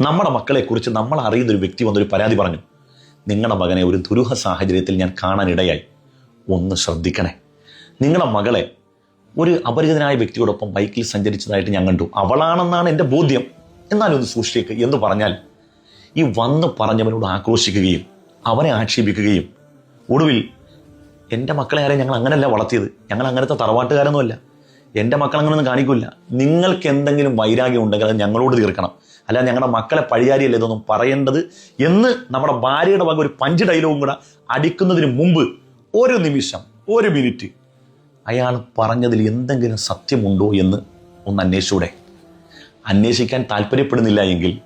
നമ്മുടെ മക്കളെക്കുറിച്ച് നമ്മൾ അറിയുന്ന ഒരു വ്യക്തി വന്നൊരു പരാതി പറഞ്ഞു. നിങ്ങളുടെ മകനെ ഒരു ദുരൂഹ സാഹചര്യത്തിൽ ഞാൻ കാണാനിടയായി. ഒന്ന് ശ്രദ്ധിക്കണേ. നിങ്ങളുടെ മകളെ ഒരു അപരിചിതനായ വ്യക്തിയോടൊപ്പം ബൈക്കിൽ സഞ്ചരിച്ചതായിട്ട് ഞാൻ കണ്ടു. അവളാണെന്നാണ് എന്റെ ബോധ്യം. എന്നാലും ഒന്ന് സൂക്ഷിച്ചേക്ക്. എന്ന് പറഞ്ഞാൽ ഈ വന്ന് പറഞ്ഞവനോട് ആക്രോശിക്കുകയും അവനെ ആക്ഷേപിക്കുകയും ഒടുവിൽ എന്റെ മക്കളെ ആരെയും ഞങ്ങൾ അങ്ങനെയല്ല വളർത്തിയത്. ഞങ്ങൾ അങ്ങനത്തെ തറവാട്ടുകാരൊന്നുമല്ല. എന്റെ മക്കൾ അങ്ങനെയൊന്നും കാണിക്കില്ല നിങ്ങൾക്ക് എന്തെങ്കിലും വൈരാഗ്യം ഉണ്ടെങ്കിൽ അത് ഞങ്ങളോട് തീർക്കണം. അല്ല ഞങ്ങളുടെ മക്കളെ പഴിയാരിയല്ല ഇതൊന്നും പറയേണ്ടത്? എന്ന് നമ്മുടെ ഭാര്യയുടെ വക ഒരു പഞ്ച് ഡയലോഗും കൂടെ അടിക്കുന്നതിന് മുമ്പ് ഒരു നിമിഷം ഒരു മിനിറ്റ് അയാൾ പറഞ്ഞതിൽ എന്തെങ്കിലും സത്യമുണ്ടോ എന്ന് ഒന്ന് അന്വേഷിച്ചൂടെ? അന്വേഷിക്കാൻ താല്പര്യപ്പെടുന്നില്ല എങ്കിൽ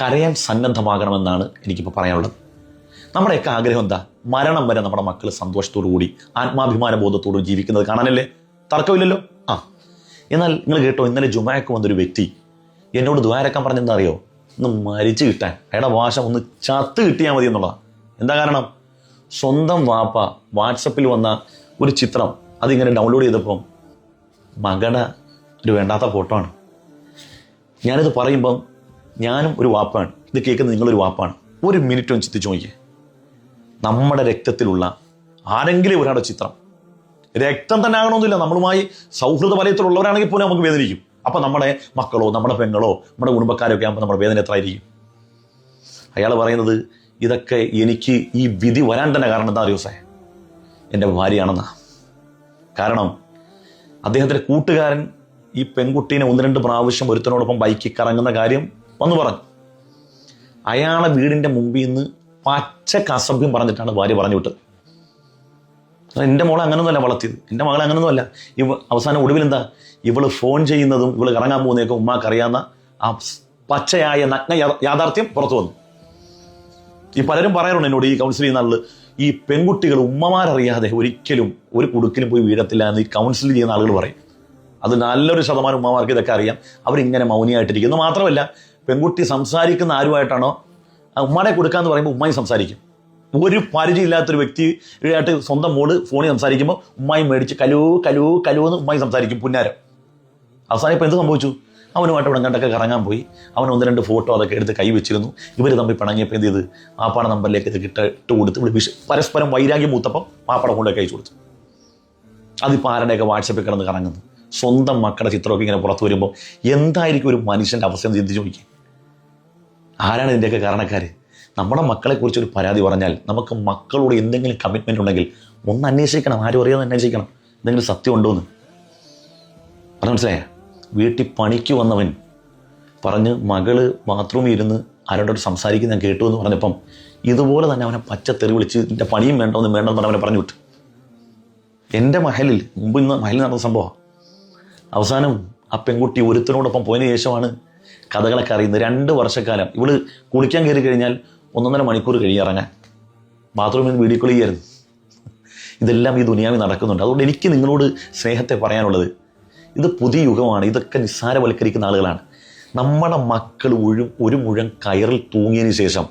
കരയാൻ സന്നദ്ധമാകണമെന്നാണ് എനിക്കിപ്പോൾ പറയാനുള്ളത്. നമ്മുടെയൊക്കെ ആഗ്രഹം എന്താ? മരണം വരെ നമ്മുടെ മക്കൾ സന്തോഷത്തോടു കൂടി ആത്മാഭിമാന ബോധത്തോടും ജീവിക്കുന്നത് കാണാനല്ലേ? തർക്കമില്ലല്ലോ? ആ. എന്നാൽ നിങ്ങൾ കേട്ടോ ഇന്നലെ ജുമാക്ക് വന്നൊരു വ്യക്തി എന്നോട് ദ്വാരക്കാൻ പറഞ്ഞെന്താ അറിയോ? ഒന്ന് മരിച്ചു കിട്ടാൻ. അയാളുടെ ഭാഷ ഒന്ന് ചത്ത് കിട്ടിയാൽ മതി എന്നുള്ളതാണ് എന്താ കാരണം? സ്വന്തം വാപ്പ വാട്സപ്പിൽ വന്ന ഒരു ചിത്രം അതിങ്ങനെ ഡൗൺലോഡ് ചെയ്തപ്പം മകളുടെ ഒരു വേണ്ടാത്ത ഫോട്ടോ ആണ്. ഞാനിത് പറയുമ്പം ഞാനും ഒരു വാപ്പാണ്. ഇത് കേൾക്കുന്നത് നിങ്ങളൊരു വാപ്പാണ്. ഒരു മിനിറ്റ് ഒന്ന് ചിന്തിച്ചു നോക്കിയേ. നമ്മുടെ രക്തത്തിലുള്ള ആരെങ്കിലും ഒരാളുടെ ചിത്രം. രക്തം തന്നെ ആകണമെന്നില്ല. നമ്മളുമായി സൗഹൃദ വലയത്തിലുള്ളവരാണെങ്കിൽ പോലും നമുക്ക് വേദനിക്കും. അപ്പം നമ്മുടെ മക്കളോ നമ്മുടെ പെങ്ങളോ നമ്മുടെ കുടുംബക്കാരോ ഒക്കെ ആകുമ്പോൾ നമ്മുടെ വേദന എത്രയായിരിക്കും? അയാൾ പറയുന്നത് ഇതൊക്കെ എനിക്ക് ഈ വിധി വരാൻ തന്നെ കാരണം എന്താ അറിയോ സേ എന്റെ ഭാര്യയാണെന്നാ. കാരണം അദ്ദേഹത്തിന്റെ കൂട്ടുകാരൻ ഈ പെൺകുട്ടീനെ ഒന്ന് രണ്ട് പ്രാവശ്യം ഒരുത്തനോടൊപ്പം ബൈക്കിൽ കറങ്ങുന്ന കാര്യം വന്നു പറഞ്ഞു. അയാളെ വീടിന്റെ മുമ്പിൽ നിന്ന് പച്ച അസഭ്യം പറഞ്ഞിട്ടാണ് ഭാര്യ പറഞ്ഞു വിട്ടത്. എന്റെ മോളെ അങ്ങനൊന്നുമല്ല വളർത്തിയത്. എന്റെ മകളെ അങ്ങനൊന്നുമല്ല. ഈ അവസാനം ഒടുവിൽ എന്താ ഇവൾ ഫോൺ ചെയ്യുന്നതും ഇവൾ കറങ്ങാൻ പോകുന്നതൊക്കെ ഉമ്മാക്ക് അറിയാവുന്ന ആ പച്ചയായ നഗ്ന യാഥാർത്ഥ്യം പുറത്തു വന്നു. ഈ പലരും പറയാറുണ്ട് എന്നോട് ഈ കൗൺസിലിംഗ് ആളുകൾ ഈ പെൺകുട്ടികൾ ഉമ്മമാരറിയാതെ ഒരിക്കലും ഒരു കുടുക്കിലും പോയി വീഴത്തില്ല എന്ന് ഈ കൗൺസിൽ ചെയ്യുന്ന ആളുകൾ പറയും. അത് നല്ലൊരു ശതമാനം ഉമ്മമാർക്ക് ഇതൊക്കെ അറിയാം. അവരിങ്ങനെ മൗനിയായിട്ടിരിക്കുന്നു. മാത്രമല്ല പെൺകുട്ടി സംസാരിക്കുന്ന ആരുമായിട്ടാണോ ഉമ്മാനെ കൊടുക്കാന്ന് പറയുമ്പോൾ ഉമ്മയും സംസാരിക്കും. ഒരു പരിചയമില്ലാത്തൊരു വ്യക്തിയായിട്ട് സ്വന്തം മോൾ ഫോണിൽ സംസാരിക്കുമ്പോൾ ഉമ്മായി മേടിച്ച് കലൂ കലൂ കലൂ എന്ന് ഉമ്മായി സംസാരിക്കും പുന്നാരം. അവസാനം ഇപ്പോൾ എന്ത് സംഭവിച്ചു? അവനുമായിട്ട് ഇവിടെ കണ്ടൊക്കെ കറങ്ങാൻ പോയി. അവൻ ഒന്ന് രണ്ട് ഫോട്ടോ അതൊക്കെ എടുത്ത് കൈ വെച്ചിരുന്നു. ഇവർ തമ്മിൽ പിണങ്ങിയപ്പോൾ എന്ത് ചെയ്ത്? മാപ്പാട നമ്പറിലേക്ക് ഇത് കിട്ട ഇട്ട് കൊടുത്ത് ഇവിടെ വിഷ പരസ്പരം വൈരാഗ്യം മൂത്തപ്പം മാപ്പാട കൊണ്ടൊക്കെ അയച്ചു കൊടുത്തു. അതിപ്പോൾ ആരുടെയൊക്കെ വാട്സപ്പിൽ കിടന്ന് കറങ്ങുന്നു? സ്വന്തം മക്കളുടെ ചിത്രമൊക്കെ ഇങ്ങനെ പുറത്തു വരുമ്പോൾ എന്തായിരിക്കും ഒരു മനുഷ്യന്റെ അവസ്ഥ എന്ന് ചിന്തിച്ച് നോക്കി ആരാണ് ഇതിന്റെയൊക്കെ കാരണക്കാർ നമ്മുടെ മക്കളെക്കുറിച്ച് ഒരു പരാതി പറഞ്ഞാൽ നമുക്ക് മക്കളോട് എന്തെങ്കിലും കമ്മിറ്റ്മെന്റ് ഉണ്ടെങ്കിൽ ഒന്ന് അന്വേഷിക്കണം. ആരും അറിയാതെ അന്വേഷിക്കണം. എന്തെങ്കിലും സത്യം ഉണ്ടോ എന്ന് പറഞ്ഞു മനസ്സിലായ? വീട്ടിൽ പണിക്ക് വന്നവൻ പറഞ്ഞ് മകൾ ബാത്റൂമിൽ ഇരുന്ന് ആരോടോട് സംസാരിക്കുന്ന കേട്ടു എന്ന് പറഞ്ഞപ്പം ഇതുപോലെ തന്നെ അവനെ പച്ച തെറി വിളിച്ച് എന്റെ പണിയും വേണ്ടോന്ന് വേണ്ടെന്ന് പറഞ്ഞ് അവനെ പറഞ്ഞു വിട്ടു. എന്റെ മഹലിൽ മുമ്പ് ഇന്ന് മഹലിൽ നടന്ന സംഭവം. അവസാനം ആ പെൺകുട്ടി ഒരുത്തനോടൊപ്പം പോയതിനു ശേഷമാണ് കഥകളൊക്കെ അറിയുന്നത്. രണ്ട് വർഷക്കാലം. ഇവൾ കുളിക്കാൻ കയറി കഴിഞ്ഞാൽ ഒന്നൊന്നര മണിക്കൂർ കഴിയിറങ്ങാൻ ബാത്റൂമിൽ വീഡിയോ കോൾ ചെയ്യായിരുന്നു ഇതെല്ലാം ഈ ദുനിയാവിൽ നടക്കുന്നുണ്ട്. അതുകൊണ്ട് എനിക്ക് നിങ്ങളോട് സ്നേഹത്തെ പറയാനുള്ളത് ഇത് പുതിയ യുഗമാണ്. ഇതൊക്കെ നിസ്സാരവൽക്കരിക്കുന്ന ആളുകളാണ്. നമ്മുടെ മക്കൾ ഒഴു ഒരു മുഴം കയറിൽ തൂങ്ങിയതിന് ശേഷം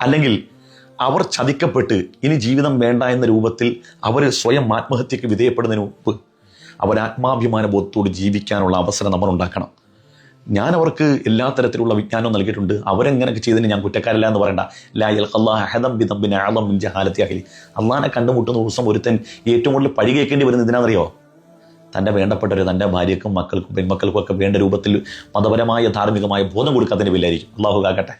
അല്ലെങ്കിൽ അവർ ചതിക്കപ്പെട്ട് ഇനി ജീവിതം വേണ്ട എന്ന രൂപത്തിൽ അവർ സ്വയം ആത്മഹത്യക്ക് വിധേയപ്പെടുന്നതിന് മുമ്പ് അവർ ആത്മാഭിമാന ബോധത്തോട് ജീവിക്കാനുള്ള അവസരം നമ്മൾ ഉണ്ടാക്കണം. ഞാൻ അവർക്ക് എല്ലാ തരത്തിലുള്ള വിജ്ഞാനവും നൽകിയിട്ടുണ്ട്. അവരെങ്ങനെയൊക്കെ ചെയ്തതിന് ഞാൻ കുറ്റക്കാരല്ല എന്ന് പറയണ്ട. ലായൽ അള്ളാഹ് ഹദം ബിൻ ആളം മിൻ ജഹാലത്തി അഹലി. അള്ളാഹിനെ കണ്ടുമുട്ടുന്ന ദിവസം ഒരുത്തൻ ഏറ്റവും കൂടുതൽ പഴി കേൾക്കേണ്ടി വരുന്നത് എന്തിനാണെന്നറിയോ തന്റെ വേണ്ടപ്പെട്ടവർ തന്റെ ഭാര്യക്കും മക്കൾക്കും പെൺമക്കൾക്കും ഒക്കെ വേണ്ട രൂപത്തിൽ മതപരമായ ധാർമ്മികമായ ബോധം കൊടുക്കാത്തതിന് പേരിലായിരിക്കും അള്ളാഹു കാക്കട്ടെ.